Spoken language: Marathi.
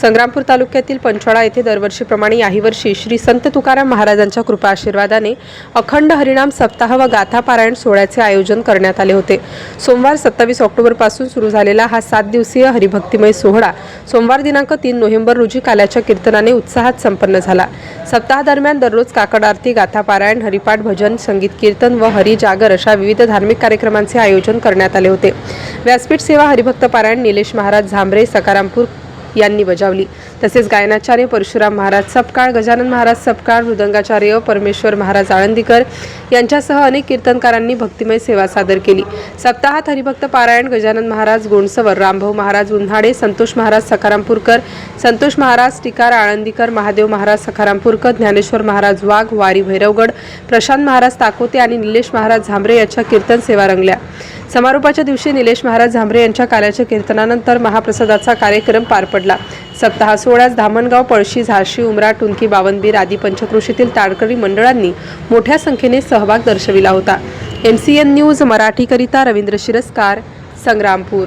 Sangrampur तालुक्यातील पंचवाडा येथे दरवर्षीप्रमाणे याही वर्षी श्री संत तुकाराम महाराजांच्या कृपा आशीर्वादाने अखंड हरिणाम सप्ताह व गाथा पारायण सोहळ्याचे आयोजन करण्यात आले होते. सोमवार सत्तावीस ऑक्टोबरपासून सुरू झालेला हा सात दिवसीय हरिभक्तिमय सोहळा सोमवार दिनांक तीन नोव्हेंबर रोजी काल्याच्या कीर्तनाने उत्साहात संपन्न झाला. सप्ताहादरम्यान दररोज काकड आरती गाथा पारायण हरिपाठ भजन संगीत कीर्तन व हरिजागर अशा विविध धार्मिक कार्यक्रमांचे आयोजन करण्यात आले होते. व्यासपीठ सेवा हरिभक्त पारायण निलेश महाराज झांबरे सकारामपूर यांनी बजावली. तसेच गायनाचार्य परशुराम महाराज सपकाळ गजानन महाराज सपकाळ मृदंगाचार्य परमेश्वर महाराज आळंदीकर यांच्यासह अनेक कीर्तनकारांनी भक्तिमय सेवा सादर केली. सप्ताहात हरिभक्त पारायण गजानन महाराज गोंडसवर रामभाऊ महाराज उन्हाडे संतोष महाराज सखारामपूरकर संतोष महाराज टिकार आळंदीकर महादेव महाराज सखारामपूरकर ज्ञानेश्वर महाराज वाघ वारी भैरवगड प्रशांत महाराज ताकोते आणि निलेश महाराज झांबरे यांच्या कीर्तन सेवा रंगल्या. समारोपाच्या दिवशी निलेश महाराज झांबरे यांच्या काल्याच्या कीर्तनानंतर महाप्रसादाचा कार्यक्रम पार पडला. सप्ताह सोहळ्यास धामणगाव पळशी झाशी उमरा टुनकी बावनबीर आदी पंचकृषीतील ताडकरी मंडळांनी मोठ्या संख्येने सहभाग दर्शविला होता. एम सी एन न्यूज मराठीकरिता रवींद्र शिरस्कार संग्रामपूर.